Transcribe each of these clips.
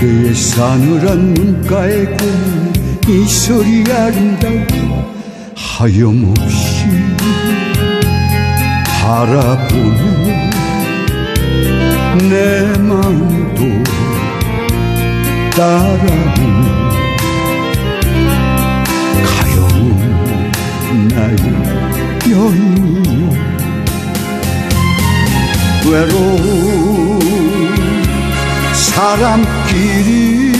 싸늘한 눈가에 고는 이 소리 아름다워 하염없이 바라보는 내 마음도 따라오는 가여운 나의 여인이여 외로운 사람끼리.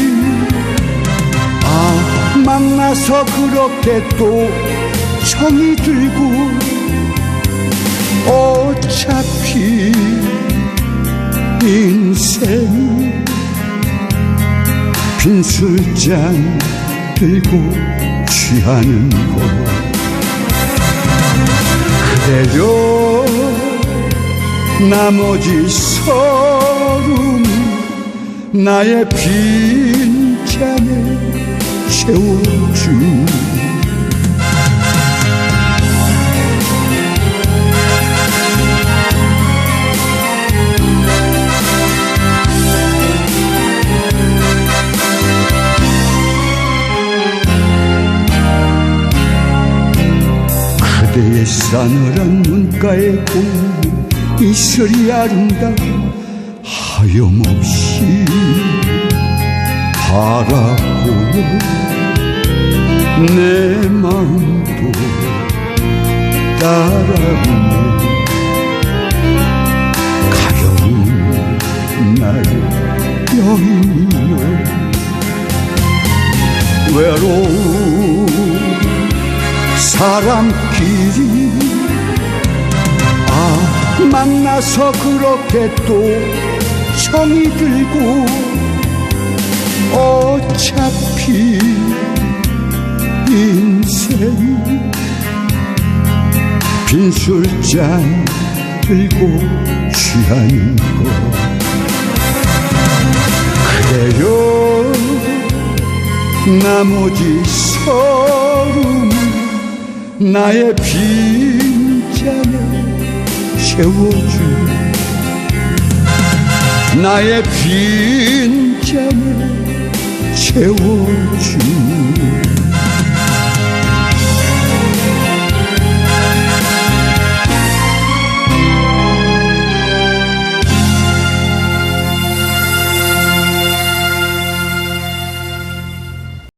아 만나서 그렇게 또 정이 들고 어차피 인생이 빈 술잔 들고 취하는 것 그래요 나머지 서름 나의 빈잔에 채워준 그대의 싸늘한 눈가에 고는 이슬이 아름다워 하염없이 바라보는 내 마음도 따라오는 가여운 나의 여인이여 외로운 사람끼리 아 만나서 그렇게 또 정이 들고 어차피 인생이 빈 술잔 들고 취하는 것. 그래요. 나머지 서름 나의 빈잔에 채워준 나의 빈잔에 채워준